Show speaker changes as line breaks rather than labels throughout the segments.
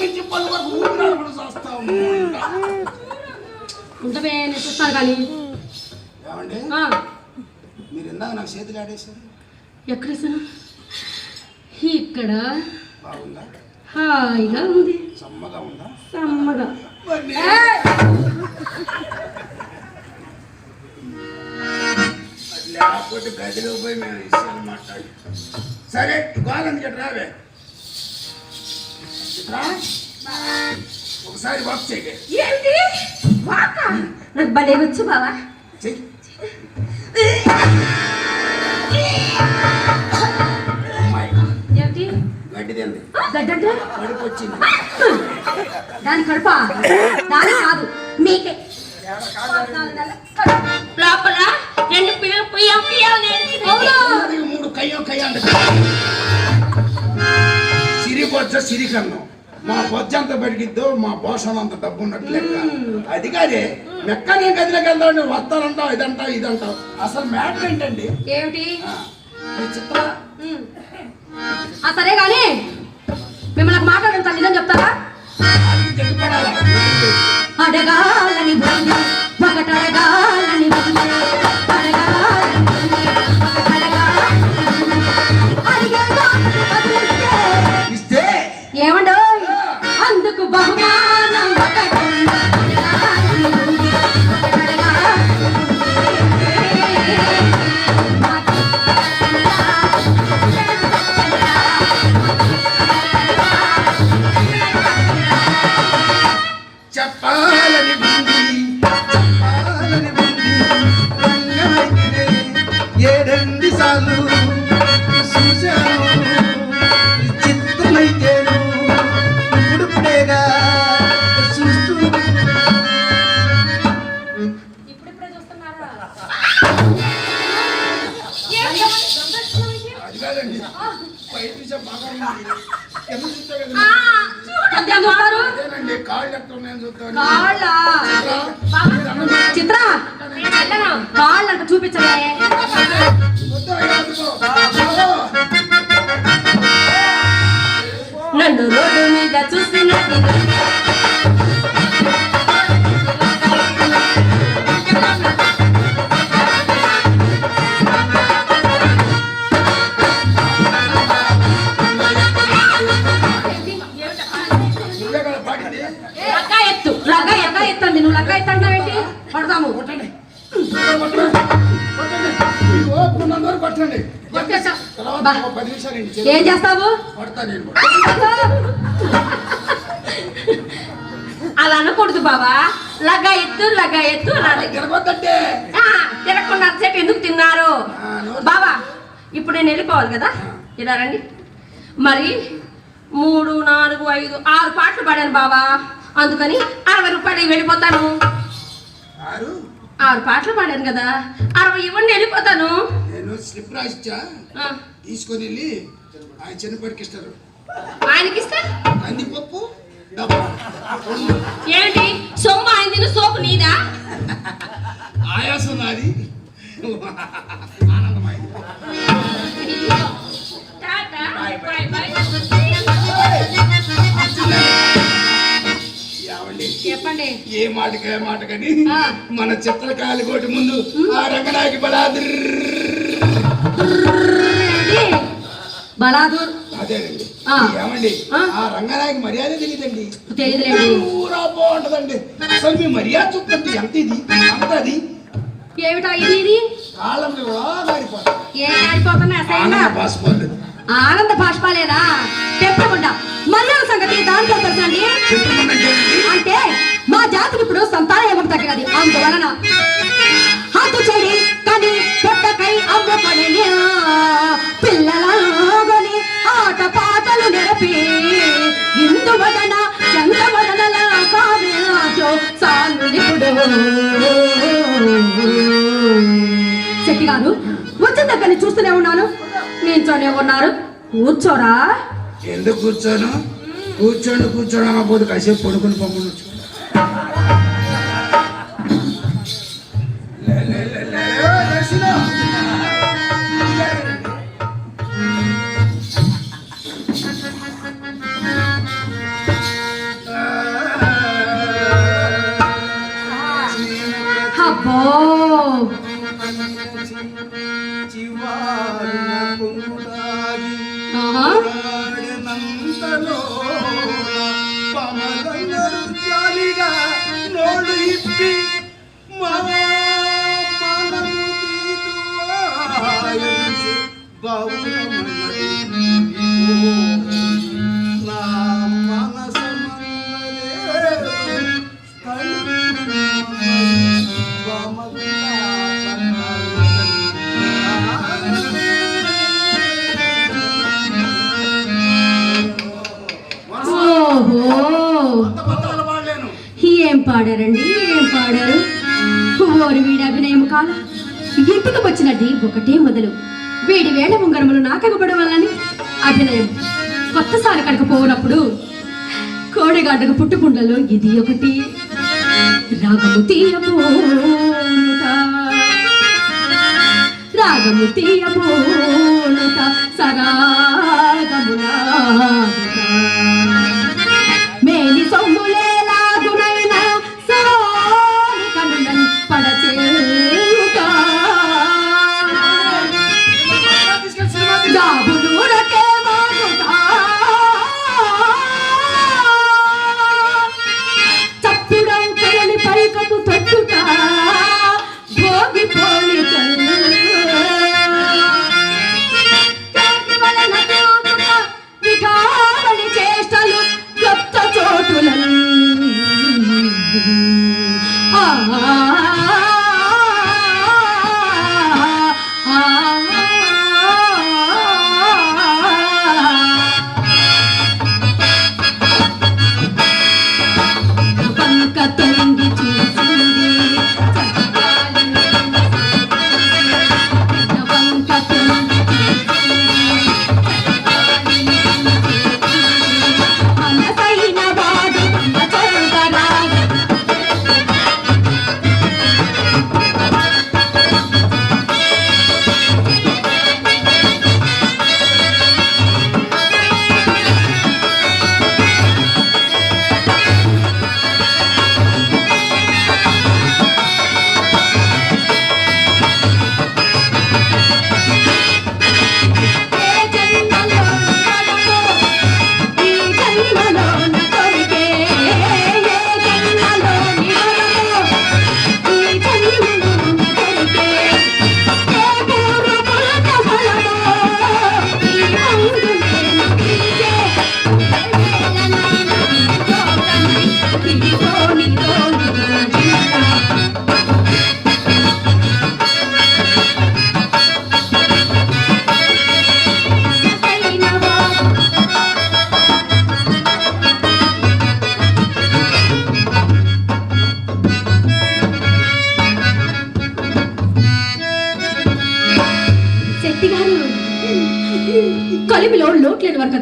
నుంచి పళ్ళు వరకు ఊపిరాడు కూడా చేస్తా ఉంటా.
చూస్తాను కానీ.
ఏమండి? మీరు ఇందాక నాకు చేతులు ఆడేశారు.
ఎక్కడ వేసాను ఇక్కడ.
బాగుందా?
హాయిగా ఉంది.
సమ్మగా ఉందా?
సమ్మగా.
లేకపోతే గదిలో పోయి మేము విషయాలు మాట్లాడి సరే గోలందుకే రావే. ఒకసారి వాక్
ఏంటి? వాక నాకు భలే వచ్చు బావా.
చెయ్యి. అమ్మాయి
ఏమిటి
గడ్డి తింది
గడ్డంట?
కడుపు వచ్చింది.
దాని కడుప? దాని కాదు మీకే.
లోపల రెండు పిల్లలు పుయ్యం
మూడు కయ్యం కయ్య బొజ్జ సిరి కన్నం మా బొజ్జ అంత పెరిగిద్దో మా పోషణ అంత డబ్బు ఉన్నట్టు లెక్క అది కాదే మెక్క నేను గదిలోకి వెళ్దాం వస్తానంటావు ఇదంటావు ఇదంటావు? అసలు మ్యాటర్ ఏంటండి?
ఏమిటి?
చిత్ర
సరే కానీ మిమ్మల్ని ఒక మాట అడుగుతాను. నిజం చెప్తారా? అడగాలని ఒకటి అడగాలని
뭐 엄마 పది నిమిషాలు ఇంటి
ఏం చేస్తావు.
అలా అనకూడదు బాబా లగా ఎత్తు లగా ఎత్తు తినకుండా అంతసేపు ఎందుకు తిన్నారు? బాబా ఇప్పుడు నేను వెళ్ళిపోవాలి కదా. ఇలా రండి. మరి మూడు నాలుగు ఐదు ఆరు పాటలు పాడాను బాబా అందుకని అరవై రూపాయలు వెళ్ళిపోతాను.
ఆరు?
పాటలు పాడాను కదా. అరవై ఇవ్వండి వెళ్ళిపోతాను.
నేను స్లిప్ రాసిచ్చా? తీసుకొని వెళ్ళి ఆయన చిన్నప్పటికి ఇస్తారు.
ఆయనకి
కందిపప్పు
సొమ్ము ఆయన తిను సోపు నీదా?
ఆయాసం నాది. ఆనందమైంది.
చెప్పండి.
ఏ మాటకి ఏ మాట కానీ. మన చిత్రకాయలు కోటి ముందు ఆ రంగనాయకి బలాద్రి?
బలాదూర్
అదేనండి. ఏమండి?
ఆ.
రంగనాయకి మర్యాద తెలియదండి. ఊరా బాగుంటదండి. అసలు మీ మర్యాద చూపండి ఎంత ఇది? అంత అది?
ఏమిటా ఇది
కాలం
ఏ ఆడిపోతున్నా
ఆనంద పాస్పోర్ట్
ఆనంద భాష్పాలేనా తెప్పకుండా మర్యాద సంగతి దాంట్లో తెలుసండి. అంటే మా జాతికి ఇప్పుడు సంతానం ఏమో తగ్గినది. అందువలన చూస్తూనే ఉన్నాను. నించోనే ఉన్నారు. కూర్చోరా.
ఎందుకు కూర్చోను? కూర్చోండి కూర్చోండి అన్నపోతే కాసేపు పడుకుని పంపను జాలిగా నోడు ఇప్పి మా మనము
పాడారండి ఏం పాడారు? ఓరి వీడి అభినయం కాల ఇంటికి వచ్చినది ఒకటే మొదలు? వీడి వేళ ఉంగరములు నాకగపడం వల్లని అభినయం. కొత్తసారి కడకపోనప్పుడు కోడిగాడ్డకు పుట్టుకుండలో ఇది ఒకటి. రాగము తీయబోనుట రాగము తీయబోనుట సరాగమునాగుట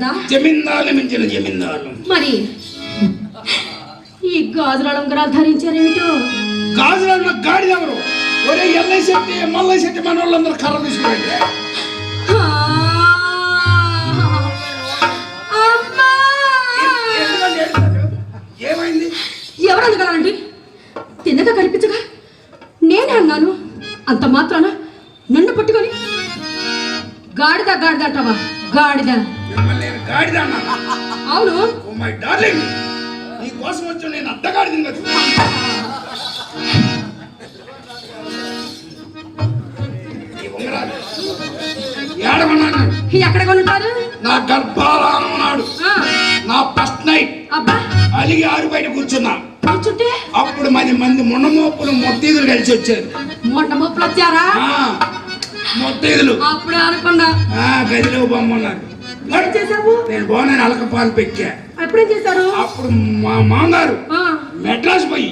కదా
జమీందారు మించిన జమీందారు
మరి? ఈ గాజుల అలంకరాలు ధరించారేమిటో?
గాజులన్న గాడి ఎవరు? ఒరే ఎల్ఐ శెట్టి మల్లయ్య శెట్టి మన వాళ్ళందరూ కర్ర తీసుకురండి? ఏమైంది?
ఎవరు అందుకనండి తిన్నగా కనిపించగా? నేనే అన్నాను. అంత మాత్రాన? నన్ను పట్టుకొని? గాడిద గాడిద అంటావా? గాడిద.
గాడిద
అవును.
ఓ మై డార్లింగ్ నీ కోసం వచ్చి నేను కదా ఈ ఉంగరాలు. ఏడమన్నాను
ఎక్కడ కొనుంటారు?
నా ఉన్నాడు నా ఫస్ట్ నైట్.
అబ్బా.
అలిగి ఆరు బయట కూర్చున్నా.
కూర్చుంటే?
అప్పుడు పది మంది మున్నమోపులు మొత్తీదులు కలిసి వచ్చారు.
మొట్ట మొప్పులు వచ్చారా?
ఆ, మొత్తీదులు.
అప్పుడే అనుకున్నా
ఆ, గదిలో బొమ్మన్నారు.
ఏం చేసావు
నేను బోనని అలక పాలు పెట్టా
ఎప్పుడేం చేశారు?
అప్పుడు మా మామగారు మెడ్రాస్ పోయి.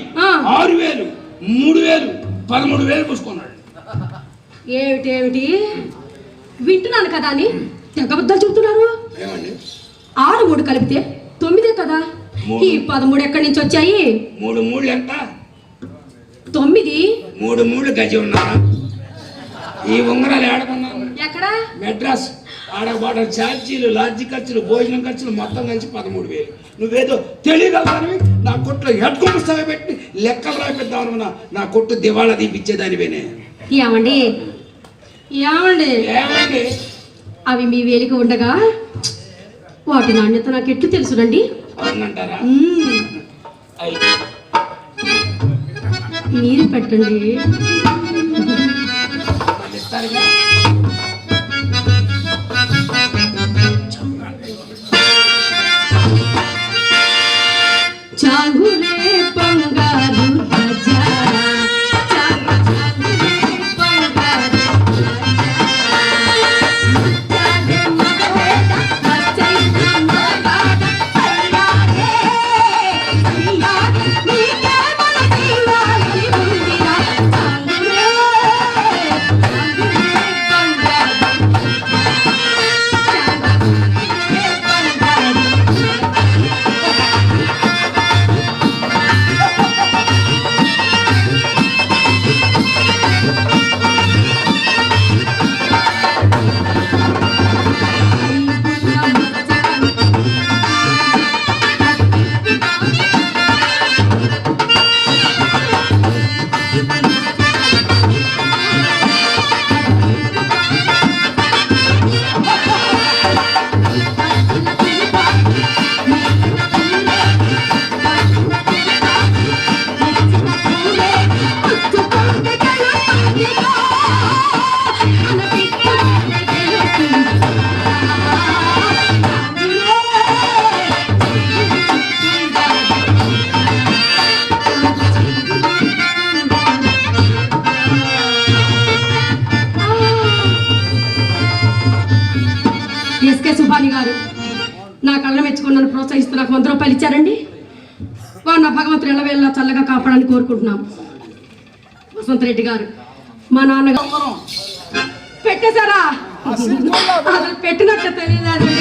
ఆరు వేలు మూడు వేలు పదమూడు వేలు పూసుకున్నాడు.
ఏమిటి ఏమిటి? వింటున్నాను కదా అని తెగబద్దాలు చెబుతున్నారు.
ఏమండి?
ఆరు మూడు కలిపితే తొమ్మిదే కదా. ఈ పదమూడు ఎక్కడి నుంచి వచ్చాయి?
మూడు మూడు ఎంత?
తొమ్మిది.
మూడు మూడు గజి ఉన్నా ఈ ఉంగరాలు ఏడకున్నాను
ఎక్కడ?
మెడ్రాస్. ఆడబాట ఛార్జీలు లాడ్జి ఖర్చులు భోజనం ఖర్చులు మొత్తం కలిసి పదమూడు వేలు. నువ్వేదో తెలియగలదానివి నా కొట్లో హెడ్ గుమస్తాగా పెట్టి లెక్కలు రాయిద్దాం అనుకున్నా. నా కొట్టు దివాళా తీపిచ్చేదానివేనే.
ఏమండి? ఏమండి?
ఏమండి?
అవి మీ వేలికి ఉండగా? వాటి నాణ్యత నాకు ఎట్లు తెలుసునండి?
అవునంటారా?
మీరు పెట్టండి.
వాళ్ళు
కోరుకుంటున్నాం వసంతరెడ్డి గారు మా నాన్నగారు. పెట్టేశారా? అసలు పెట్టినట్టు తెలియదండి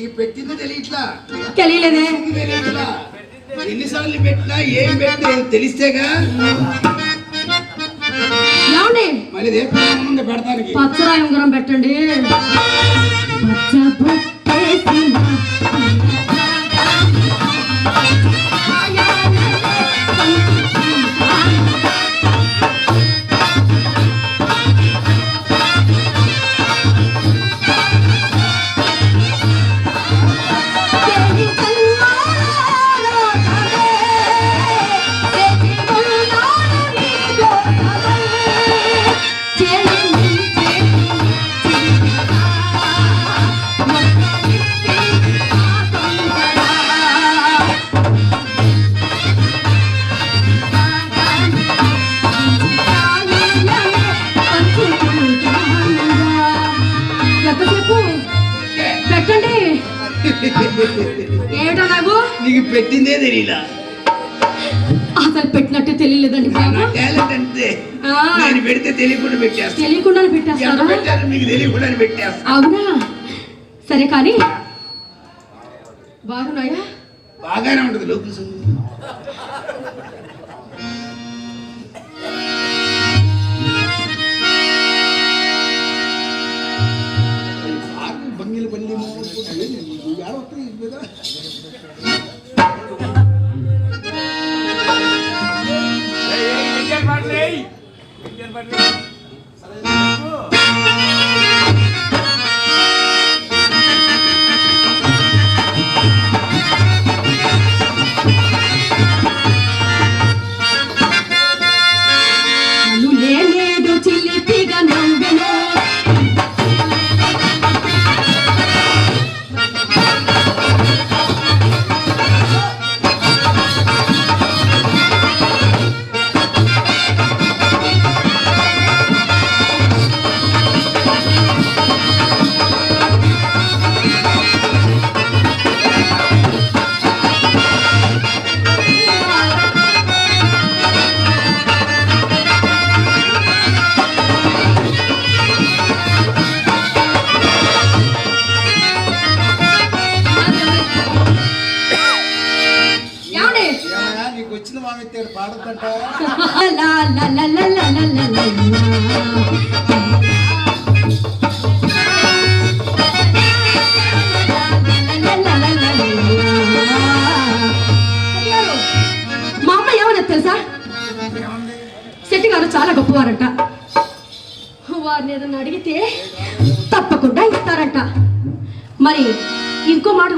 నీకు
పెట్టింది తెలియట్లా?
తెలియలేదే.
తెలియట్లా? ఎన్నిసార్లు పెట్టినా ఏం పెట్టినా తెలిస్తేగా? పెడతానికి.
పచ్చరాయి ఉంగరం పెట్టండి. పచ్చ ఏమిటా నాకు?
నీకు పెట్టిందే తెలియలా
అసలు పెట్టినట్టే తెలియలేదండి.
నేను పెడితే తెలియకుండా పెట్టేస్తా.
తెలియకుండా
ఎంత
పెట్టేస్తారా
పెట్టారు మీకు తెలియకుండా పెట్టేస్తా.
అవునా? సరే కానీ బాగున్నాయా?
బాగానే ఉంటుంది లోపల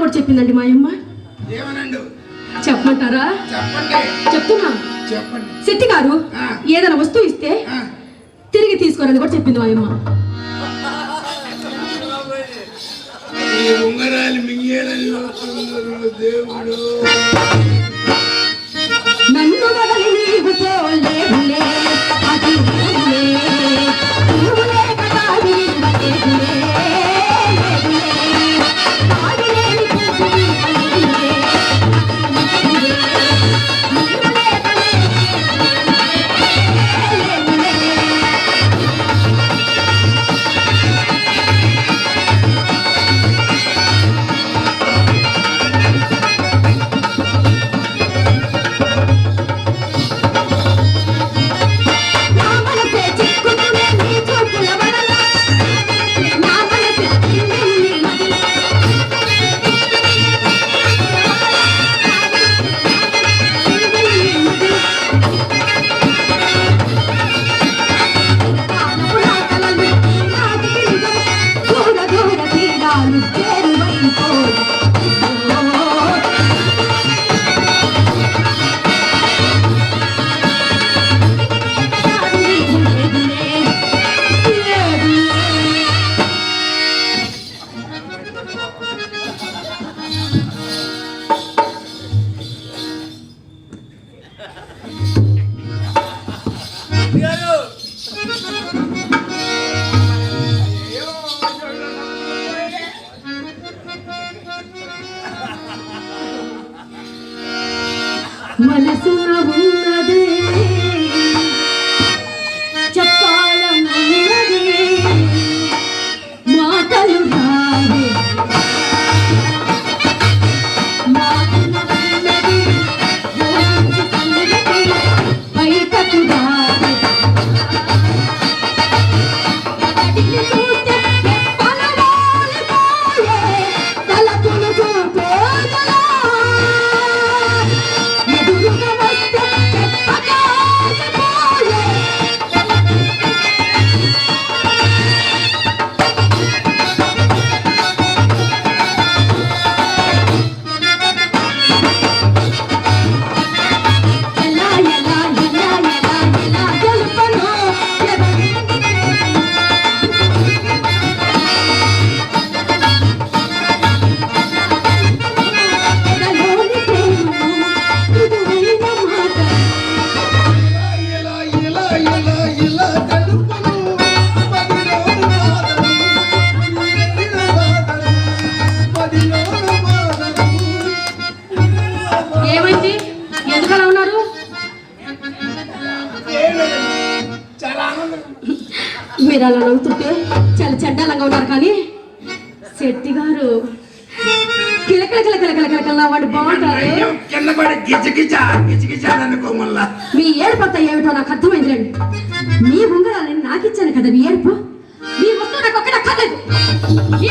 కూడా చెప్పిందండి మా అమ్మ చెప్పమంటారా? చెప్తున్నా. శెట్టి గారు. ఏదైనా వస్తువు ఇస్తే తిరిగి తీసుకోరని కూడా చెప్పింది మా అమ్మ
ఉంగరాలు దేవుడు.
నన్ను వదలి నీవు పోలేవులే మీరు అలా నవ్వుతుంటే చాలా చండాలంగా ఉన్నారు కానీ శెట్టి గారు. కిలకిల కిలకిల కిలకిల బాగుంటారు? మీ ఏడుపంత ఏమిటో నాకు అర్థమైందిలేండి మీ ఉంగరాలని నాకు ఇచ్చాను కదా మీ ఏడుపు? మీ వస్తువు నాకు ఒక్కడ మీ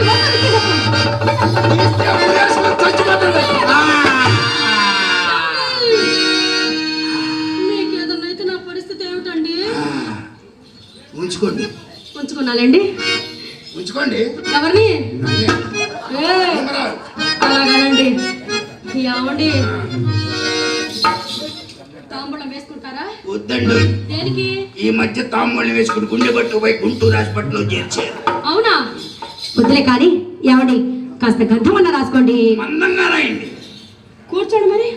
అయితే నా పరిస్థితి ఏమిటండి?
ఉంచుకోండి.
ఉంచుకున్నాలండి
ఉంచుకోండి.
ఎవరిని. అలాగనండి. ఏమండి? తాంబూలం వేసుకుంటారా?
వద్దండి.
దేనికి?
ఈ మధ్య తాంబూలం వేసుకుని గుండె పట్టు పోయి గుంటూరు హాస్పిటల్లో చేర్చారు.
అవునా? వద్దులే కానీ ఏమండి? కాస్త గంధం అన్న రాసుకోండి.
మందంగా రాయండి.
కూర్చోండి మరి.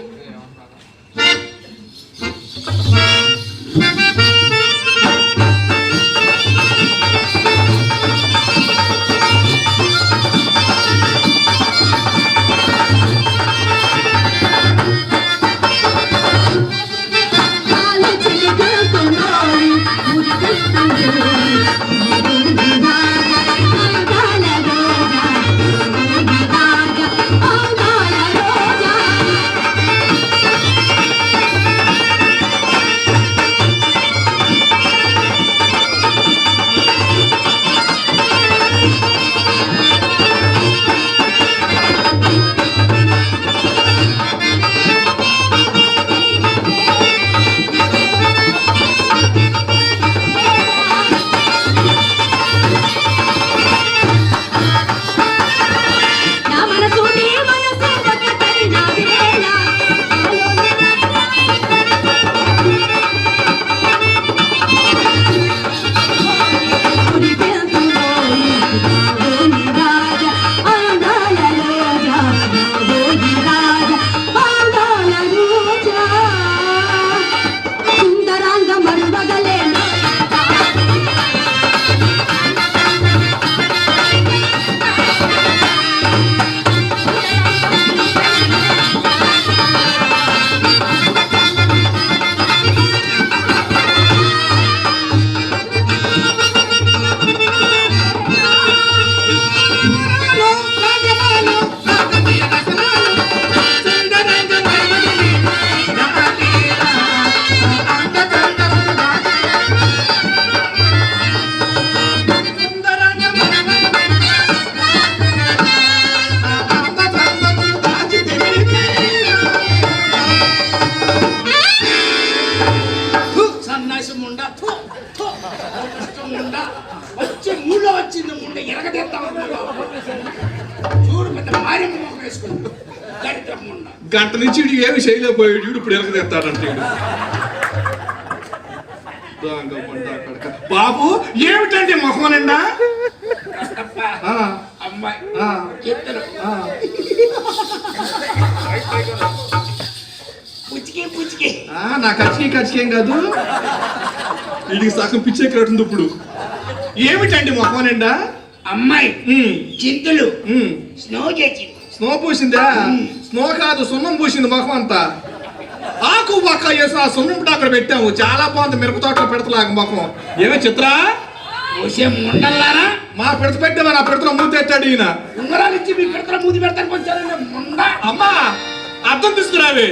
వీడు ఇప్పుడు ఎరగ తెస్తాడంటే వీడు. దొంగ ముండా కొడక. బాబు ఏమిటండి మొహం నిండా?
అమ్మాయి. పుచ్చికి పుచ్చికి.
నా ఖర్చుకి ఖర్చుకేం కాదు. వీడికి సగం పిచ్చెక్కినట్టుంది ఇప్పుడు. ఏమిటండి మొహం నిండా?
అమ్మాయి చింతలు. స్నో చేసింది.
స్నో పూసిందా స్నో కాదు సున్నం పూసింది మొహం అంతా. ఆకు పక్క వేసి ఆ సున్నం అక్కడ పెట్టాము. చాలా బాగుంది మిరప తోటలో పెడతలాగా మొహం ఏమే చిత్ర?
వచ్చే ముండల్లారా?
మా పెడత పెట్టామా నా పెడతలో మూతి ఎట్టాడు ఈయన.
ఉంగరాలు ఇచ్చి మీ పిడతల పెడతానికి వచ్చారండి ముండ.
అమ్మా అర్థం తీసుకురావే.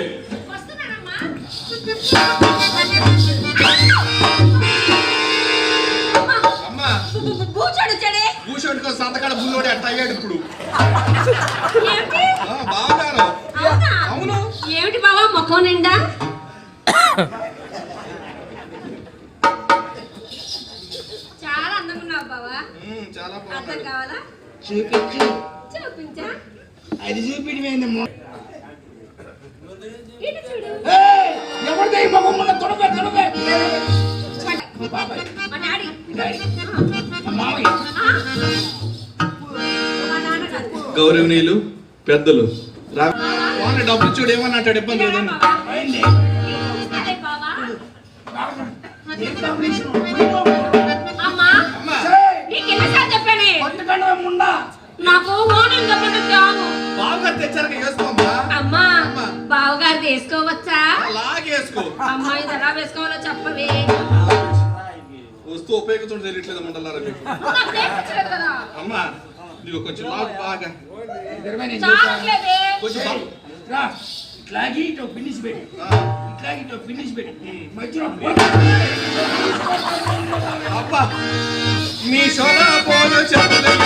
భూషణ్ సంతకాడ బుల్లోడు అట్ట అయ్యాడు ఇప్పుడు.
అవునా?
అవును.
ఏమిటి బావా ముఖం నిండా? చాలా అందంగా ఉన్నావు బావా.
చాలా
అర్థం కావాలా?
చూపించు.
చూపించా?
అది చూపించమైంది
ఇటు చూడు.
ఎవరిదే ఈ మొగం ముండ తొడగ తొడగ బాబాయ్
మా డాడీ
డాడీ. మా మామయ్య.
గౌరవనీయులు పెద్దలు. డబ్బు డబ్బులు చూడు ఏమన్నా అంటాడు ఇబ్బంది లేదని
నాకు అమ్మా. వేసుకోవచ్చా? అమ్మా ఇది ఎలా వేసుకోవాలో
వస్తూ ఉపయోగించడం తెలియట్లేదు మండలారా అమ్మా ఇదిగో కొంచెం లాగు బాగా
చావట్లేదే.
కొంచెం
రా ఇట్లాగి ఇటు ఫినిష్ పెట్టి ఇట్లాగి ఇటు ఫినిష్ పెట్టి మధ్యలో
పోయి
అబ్బా మీ
సోనా పోను
చెప్పలేదు